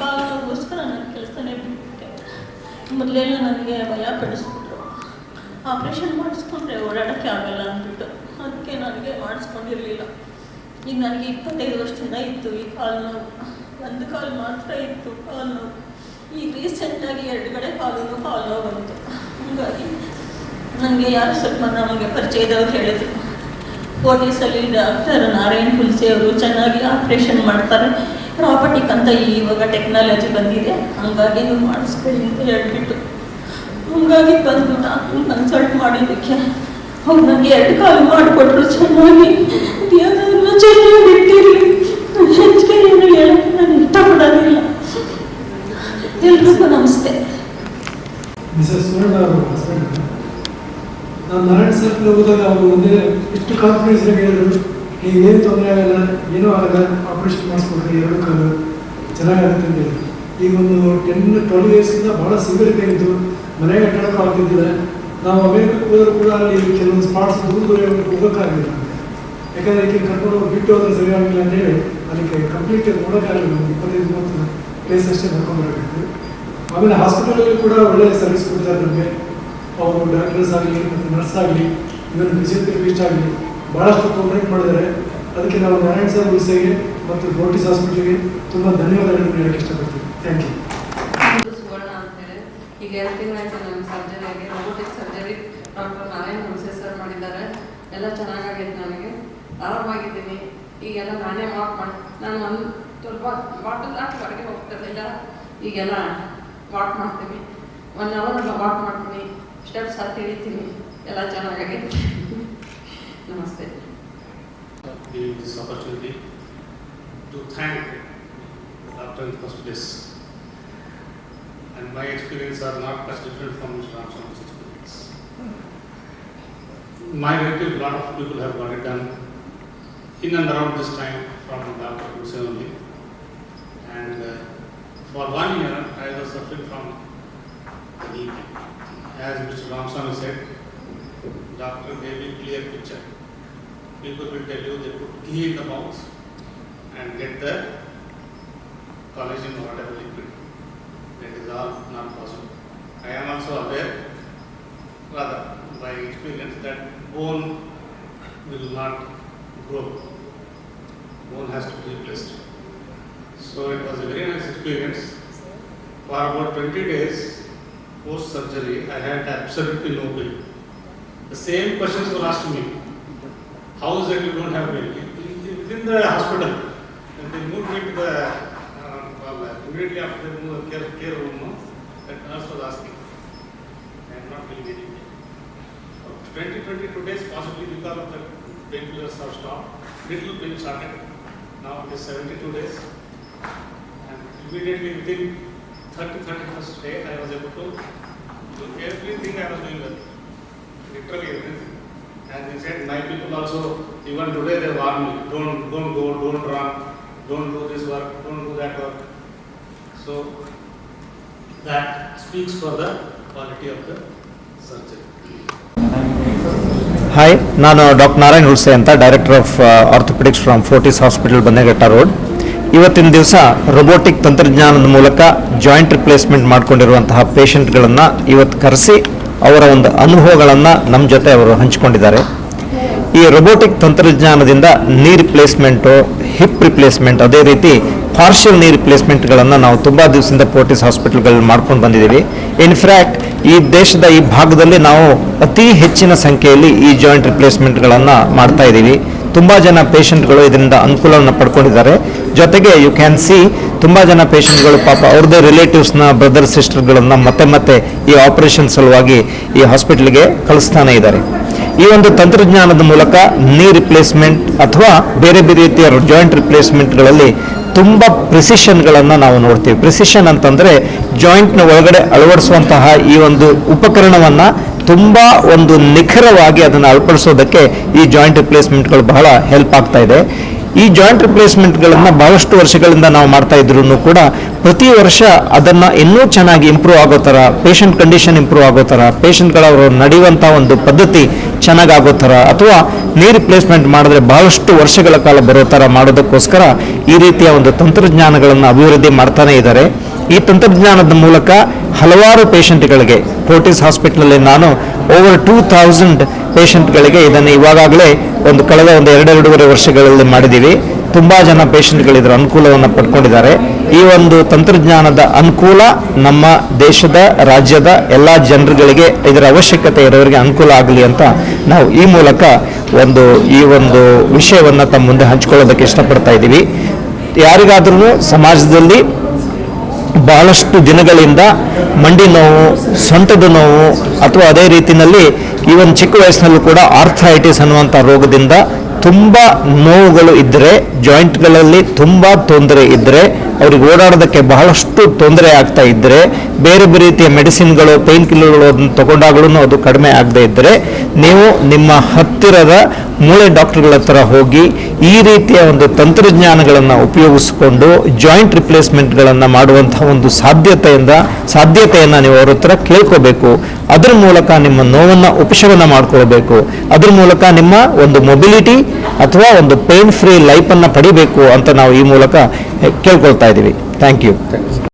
ಕಾರಣಕ್ಕೋಸ್ಕರ ನನ್ನ ಕೆಲಸನೇ ಬಿಟ್ಟೆ ಮೊದಲೆಲ್ಲ ನನಗೆ ಭಯ ಪಡಿಸ್ಬಿಟ್ರು. ಆಪ್ರೇಷನ್ ಮಾಡಿಸ್ಕೊಂಡ್ರೆ ಓಡಾಡೋಕ್ಕೆ ಆಗಲ್ಲ ಅಂದ್ಬಿಟ್ಟು. ಅದಕ್ಕೆ ನನಗೆ ಮಾಡಿಸ್ಕೊಂಡಿರಲಿಲ್ಲ. ಈಗ ನನಗೆ ಇಪ್ಪತ್ತೈದು ವರ್ಷದಿಂದ ಇತ್ತು ಈ ಕಾಲು ನೋವು. ಒಂದು ಕಾಲು ಮಾತ್ರ ಇತ್ತು ಕಾಲು ನೋವು. ಈಗ ರೀಸೆಂಟಾಗಿ ಎರಡು ಕಡೆ ಕಾಲು ಕಾಲು ನೋವು ಬಂತು. ಹಾಗಾಗಿ ನನಗೆ ಯಾರು ಸ್ವಲ್ಪ ನಮಗೆ ಪರಿಚಯದವ್ರು ಹೇಳಿದ್ರು. ಕೋಟೀಸಲ್ಲಿ ಡಾಕ್ಟರ್ ನಾರಾಯಣ್ ಕುಲ್ಸಿ ಅವರು ಚೆನ್ನಾಗಿ ಆಪ್ರೇಷನ್ ಮಾಡ್ತಾರೆ. ರಾಬರ್ಟಿಕ್ ಅಂತ ಇವಾಗ ಟೆಕ್ನಾಲಜಿ ಬಂದಿದೆ. ಹಂಗಾಗಿ ನೀವು ಮಾಡಿಸ್ಕೊಳ್ಳಿ ಅಂತ ಹೇಳ್ಬಿಟ್ಟು. ಹಂಗಾಗಿ ಬಂದು ನಾನು ಕನ್ಸಲ್ಟ್ ಮಾಡಿದ್ದಕ್ಕೆ ಅವ್ರು ನನಗೆ ಎರಡು ಕಾಲು ಮಾಡಿಕೊಟ್ರು ಚೆನ್ನಾಗಿ. ದೇವರನ್ನ ಚೆನ್ನಾಗಿ ಇಟ್ಟಿರಲಿ ಹೆಚ್ಚಿಗೆ ಏನು ಹೇಳಕ್ಕೆ ನಾನು ಇಷ್ಟಪಡೋದಿಲ್ಲ. ಎಲ್ರಿಗೂ ನಮಸ್ತೆ. ಮಿಸಸ್ ಸುವರ್ಣ ಅವರು ಹಸ್ಬೆಂಡ್ ನಾನು ನಾರಾಯಣ ಸರ್ಕಲ್ ಹೋದಾಗ ಅವರು ಒಂದೇ ಎಷ್ಟು ಕಾನ್ಫಿಡೆನ್ಸ್ ಹೇಳಿದ್ರು. ಈಗ ಏನು ತೊಂದರೆ ಆಗಲ್ಲ, ಏನೂ ಆಗಲ್ಲ ಆಪರೇಷನ್ ಮಾಡಿಸ್ಕೊಡ್ರಿ, ಎರಡು ಕಾಲು ಚೆನ್ನಾಗಾಗುತ್ತೆ ಅಂತ ಹೇಳಿದ್ರು ಈಗ ಒಂದು ಟೆನ್ ಟ್ವೆಲ್ ಇಯರ್ಸಿಂದ ಭಾಳ ಸಿವಿಯರ್ ಇತ್ತು. ಮನೆಗೆ ಕಟ್ಟಡಕ್ಕೆ ಆಗ್ತಿದ್ದಿಲ್ಲ ನಾವು ಅಮೇರಿಕಕ್ಕೆ ಹೋದರೂ ಕೂಡ ಅಲ್ಲಿ ಕೆಲವೊಂದು ಸ್ಪಾಟ್ಸ್ ದೂರ ದೂರ ಹೋಗೋಕ್ಕಾಗಲಿಲ್ಲ. ಯಾಕಂದರೆ ಈಗ ಕರ್ಕೊಂಡು ಬಿಟ್ಟು ಹೋದ್ರೆ ಸರಿ ಆಗಿಲ್ಲ ಅಂತೇಳಿ ಅದಕ್ಕೆ ಕಂಪ್ಲೀಟ್ ನೋಡೋಕ್ಕಾಗಲಿಲ್ಲ. ಒಂದು ಇಪ್ಪತ್ತೈದು, ಮೂವತ್ತು ಪ್ಲೇಸ್ ಅಷ್ಟೇ ನೋಡ್ಕೊಂಡ್ಬರಬೇಕು ಆಮೇಲೆ ಹಾಸ್ಪಿಟಲಲ್ಲಿ ಕೂಡ ಒಳ್ಳೆಯ ಸರ್ವಿಸ್ ಕೊಡ್ತಾರೆ ನಮಗೆ. ಅವರು ಡಾಕ್ಟರ್ಸ್ ಆಗಲಿ ಮತ್ತು ನರ್ಸ್ ಆಗಲಿ ಇವನ್ ಫಿಸಿಯೋಥೆರಪಿಸ್ಟ್ ಆಗಲಿ. ಭಾಳಷ್ಟು ಕಂಪ್ಲೇಂಟ್ ಮಾಡಿದ್ದಾರೆ. ಅದಕ್ಕೆ ನಾವು ನಾರಾಯಣ ಸರ್ ಉಳಿಸೆಗೆ ಮತ್ತು ಫೋರ್ಟಿಸ್ ಹಾಸ್ಪಿಟಲ್ಗೆ ತುಂಬ ಧನ್ಯವಾದಗಳನ್ನು ಹೇಳಕ್ಕೆ ಇಷ್ಟಪಡ್ತೀವಿ ಥ್ಯಾಂಕ್ ಯು ಸುವರ್ಣ ಅಂತೇಳಿ ಈಗ ಎರಡು ತಿಂಗಳಾಯ್ತು ನನ್ನ ಸರ್ಜರಿ ಆಗಿ ರೋಬೋಟಿಕ್ ಸರ್ಜರಿ ಡಾಕ್ಟರ್ ನಾರಾಯಣ್ ಹುಣಸೆ ಸರ್ ಮಾಡಿದ್ದಾರೆ. ಎಲ್ಲ ಚೆನ್ನಾಗಾಗೈತೆ ನನಗೆ. ಆರಾಮಾಗಿದ್ದೀನಿ. ಈಗೆಲ್ಲ ನಾನೇ ವಾಕ್ ಮಾಡಿ, ನಾನು ಒಂದು ಸ್ವಲ್ಪ ಬಾಟಲ್ ಹಾಕಿ ಹೊರಗೆ ಹೋಗ್ತಿರಲಿಲ್ಲ ಈಗೆಲ್ಲ ವಾಕ್ ಮಾಡ್ತೀನಿ. ಒನ್ ಅವರ್ ವಾಕ್ ಮಾಡ್ತೀನಿ. ಸ್ಟೆಪ್ಸ್ ಹತ್ತಿ ಇಳಿತೀನಿ. ಎಲ್ಲ ಚೆನ್ನಾಗೈತೆ this opportunity to thank Dr. in. And my experience are not much different from Mr. Ramswamy's experience. My relative, lot of people have got it done in and around this time from Dr. Hussain only. And uh, for one year, I was suffering from the knee. As Mr. Ramswamy said, doctor gave me clear picture people will tell you they put ghee in the mouth and get the collagen whatever liquid. That is all not possible. I am also aware, rather by experience, that bone will not grow. Bone has to be replaced. So it was a very nice experience. For about 20 days post surgery, I had absolutely no pain. The same questions were asked to me. How is it you don't have in- Within the hospital, and they moved me to the, well, uh, immediately after they moved the care, care room, that nurse was asking. I am not feeling any pain. Twenty, twenty-two days possibly because of the painkillers have stopped, little pain started. Now it is seventy-two days. And immediately within 30, 31st day, I was able to do everything I was doing well. Literally everything. And said, my people also, even today they warn me, don't, don't go, don't run, don't do this work, don't do that work. So that speaks for the quality of the surgery. Hi ನಾನು doctor Narayan Hulse ಅಂತ director of orthopaedics from Fortis hospital Bannerghatta road ಇವತ್ತಿನ ದಿವಸ robotic ತಂತ್ರಜ್ಞಾನದ ಮೂಲಕ joint replacement ಮಾಡ್ಕೊಂಡಿರುವಂತಹ ಪೇಷಂಟ್ಗಳನ್ನು ಇವತ್ತು ಕರೆಸಿ ಅವರ ಒಂದು ಅನುಭವಗಳನ್ನು ನಮ್ಮ ಜೊತೆ ಅವರು ಹಂಚಿಕೊಂಡಿದ್ದಾರೆ ಈ ರೊಬೋಟಿಕ್ ತಂತ್ರಜ್ಞಾನದಿಂದ ನೀರ್ ರಿಪ್ಲೇಸ್ಮೆಂಟು ಹಿಪ್ ರಿಪ್ಲೇಸ್ಮೆಂಟ್ ಅದೇ ರೀತಿ ಪಾರ್ಷಿಯಲ್ ನೀ ರಿಪ್ಲೇಸ್ಮೆಂಟ್ಗಳನ್ನು ನಾವು ತುಂಬ ದಿವಸದಿಂದ ಪೋರ್ಟಿಸ್ ಹಾಸ್ಪಿಟಲ್ಗಳಲ್ಲಿ ಮಾಡ್ಕೊಂಡು ಬಂದಿದ್ದೀವಿ. ಇನ್ಫ್ಯಾಕ್ಟ್ ಈ ದೇಶದ ಈ ಭಾಗದಲ್ಲಿ ನಾವು ಅತಿ ಹೆಚ್ಚಿನ ಸಂಖ್ಯೆಯಲ್ಲಿ ಈ ಜಾಯಿಂಟ್ ರಿಪ್ಲೇಸ್ಮೆಂಟ್ಗಳನ್ನು ಮಾಡ್ತಾ ಇದ್ದೀವಿ. ತುಂಬ ಜನ ಪೇಷಂಟ್ಗಳು ಇದರಿಂದ ಅನುಕೂಲವನ್ನು ಪಡ್ಕೊಂಡಿದ್ದಾರೆ. ಜೊತೆಗೆ ಯು ಕ್ಯಾನ್ ಸಿ ತುಂಬ ಜನ ಪೇಷಂಟ್ಗಳು ಪಾಪ ಅವ್ರದ್ದೇ ರಿಲೇಟಿವ್ಸ್ನ ಬ್ರದರ್ ಸಿಸ್ಟರ್ಗಳನ್ನು ಮತ್ತೆ ಮತ್ತೆ ಈ ಆಪರೇಷನ್ ಸಲುವಾಗಿ ಈ ಹಾಸ್ಪಿಟಲ್ಗೆ ಕಳಿಸ್ತಾನೆ ಇದ್ದಾರೆ. ಈ ಒಂದು ತಂತ್ರಜ್ಞಾನದ ಮೂಲಕ ನೀ ರಿಪ್ಲೇಸ್ಮೆಂಟ್ ಅಥವಾ ಬೇರೆ ಬೇರೆ ರೀತಿಯ ಜಾಯಿಂಟ್ ರಿಪ್ಲೇಸ್ಮೆಂಟ್ಗಳಲ್ಲಿ ತುಂಬ ಪ್ರಿಸಿಷನ್ಗಳನ್ನು ನಾವು ನೋಡ್ತೀವಿ. ಪ್ರಿಸಿಷನ್ ಅಂತಂದರೆ ಜಾಯಿಂಟ್ನ ಒಳಗಡೆ ಅಳವಡಿಸುವಂತಹ ಈ ಒಂದು ಉಪಕರಣವನ್ನು ತುಂಬ ಒಂದು ನಿಖರವಾಗಿ ಅದನ್ನು ಅಳಪಡಿಸೋದಕ್ಕೆ ಈ ಜಾಯಿಂಟ್ ರಿಪ್ಲೇಸ್ಮೆಂಟ್ಗಳು ಬಹಳ ಹೆಲ್ಪ್ ಆಗ್ತಾ ಇದೆ. ಈ ಜಾಯಿಂಟ್ ರಿಪ್ಲೇಸ್ಮೆಂಟ್ಗಳನ್ನು ಬಹಳಷ್ಟು ವರ್ಷಗಳಿಂದ ನಾವು ಮಾಡ್ತಾ ಇದ್ರು ಕೂಡ ಪ್ರತಿ ವರ್ಷ ಅದನ್ನು ಇನ್ನೂ ಚೆನ್ನಾಗಿ ಇಂಪ್ರೂವ್ ಆಗೋ ಥರ ಪೇಷಂಟ್ ಕಂಡೀಷನ್ ಇಂಪ್ರೂವ್ ಆಗೋ ಥರ ಪೇಷಂಟ್ಗಳವರು ನಡೆಯುವಂಥ ಒಂದು ಪದ್ಧತಿ ಚೆನ್ನಾಗಾಗೋ ಥರ ಅಥವಾ ನೀ ರಿಪ್ಲೇಸ್ಮೆಂಟ್ ಮಾಡಿದ್ರೆ ಬಹಳಷ್ಟು ವರ್ಷಗಳ ಕಾಲ ಬರೋ ಥರ ಮಾಡೋದಕ್ಕೋಸ್ಕರ ಈ ರೀತಿಯ ಒಂದು ತಂತ್ರಜ್ಞಾನಗಳನ್ನು ಅಭಿವೃದ್ಧಿ ಮಾಡ್ತಾನೆ ಇದ್ದಾರೆ ಈ ತಂತ್ರಜ್ಞಾನದ ಮೂಲಕ ಹಲವಾರು ಪೇಷಂಟ್ಗಳಿಗೆ, ಫೋರ್ಟಿಸ್ ಹಾಸ್ಪಿಟ್ಲಲ್ಲಿ ನಾನು ಓವರ್ ಟೂ ಥೌಸಂಡ್ ಪೇಷಂಟ್ಗಳಿಗೆ ಇದನ್ನು ಇವಾಗಲೇ ಒಂದು ಕಳೆದ ಒಂದು ಎರಡೆರಡೂವರೆ ವರ್ಷಗಳಲ್ಲಿ ಮಾಡಿದ್ದೀವಿ. ತುಂಬ ಜನ ಪೇಷಂಟ್ಗಳು ಇದರ ಅನುಕೂಲವನ್ನು ಪಡ್ಕೊಂಡಿದ್ದಾರೆ. ಈ ಒಂದು ತಂತ್ರಜ್ಞಾನದ ಅನುಕೂಲ ನಮ್ಮ ದೇಶದ, ರಾಜ್ಯದ ಎಲ್ಲ ಜನರುಗಳಿಗೆ ಇದರ ಅವಶ್ಯಕತೆ ಇರೋರಿಗೆ ಅನುಕೂಲ ಆಗಲಿ ಅಂತ ನಾವು ಈ ಮೂಲಕ ಒಂದು, ಈ ಒಂದು ವಿಷಯವನ್ನು ತಮ್ಮ ಮುಂದೆ ಹಂಚ್ಕೊಳ್ಳೋದಕ್ಕೆ ಇಷ್ಟಪಡ್ತಾ ಇದ್ದೀವಿ. ಯಾರಿಗಾದ್ರೂ ಸಮಾಜದಲ್ಲಿ ಬಹಳಷ್ಟು ದಿನಗಳಿಂದ ಮಂಡಿ ನೋವು, ಸೊಂಟದ ನೋವು, ಅಥವಾ ಅದೇ ರೀತಿಯಲ್ಲಿ ಈವನ್ ಚಿಕ್ಕ ವಯಸ್ಸಿನಲ್ಲೂ ಕೂಡ ಆರ್ಥ್ರೈಟಿಸ್ ಅನ್ನುವಂಥ ರೋಗದಿಂದ ತುಂಬ ನೋವುಗಳು ಇದ್ದರೆ ಜಾಯಿಂಟ್ಗಳಲ್ಲಿ ತುಂಬ ತೊಂದರೆ ಇದ್ದರೆ ಅವ್ರಿಗೆ ಓಡಾಡೋದಕ್ಕೆ ಬಹಳಷ್ಟು ತೊಂದರೆ ಆಗ್ತಾ ಇದ್ದರೆ ಬೇರೆ ಬೇರೆ ರೀತಿಯ ಮೆಡಿಸಿನ್ಗಳು, ಪೈನ್ ಕಿಲ್ಲರ್ಗಳು ಅದನ್ನು ತಗೊಂಡಾಗಲೂ ಅದು ಕಡಿಮೆ ಆಗದೇ ಇದ್ದರೆ ನೀವು ನಿಮ್ಮ ಹತ್ತಿರದ ಮೂಳೆ ಡಾಕ್ಟರ್ಗಳ ಹತ್ರ ಹೋಗಿ ಈ ರೀತಿಯ ಒಂದು ತಂತ್ರಜ್ಞಾನಗಳನ್ನು ಉಪಯೋಗಿಸಿಕೊಂಡು ಜಾಯಿಂಟ್ ರಿಪ್ಲೇಸ್ಮೆಂಟ್ಗಳನ್ನು ಮಾಡುವಂತಹ ಒಂದು ಸಾಧ್ಯತೆಯಿಂದ, ಸಾಧ್ಯತೆಯನ್ನು ನೀವು ಅವ್ರ ಹತ್ರ ಕೇಳ್ಕೋಬೇಕು. ಅದರ ಮೂಲಕ ನಿಮ್ಮ ನೋವನ್ನು, ಉಪಶಮನ ಮಾಡ್ಕೊಳ್ಬೇಕು. ಅದರ ಮೂಲಕ ನಿಮ್ಮ ಒಂದು ಮೊಬಿಲಿಟಿ ಅಥವಾ ಒಂದು ಪೇನ್ ಫ್ರೀ ಲೈಫನ್ನು ಪಡಿಬೇಕು ಅಂತ ನಾವು ಈ ಮೂಲಕ ಕೇಳ್ಕೊಳ್ತಾ ಇದ್ದೀವಿ. Thank you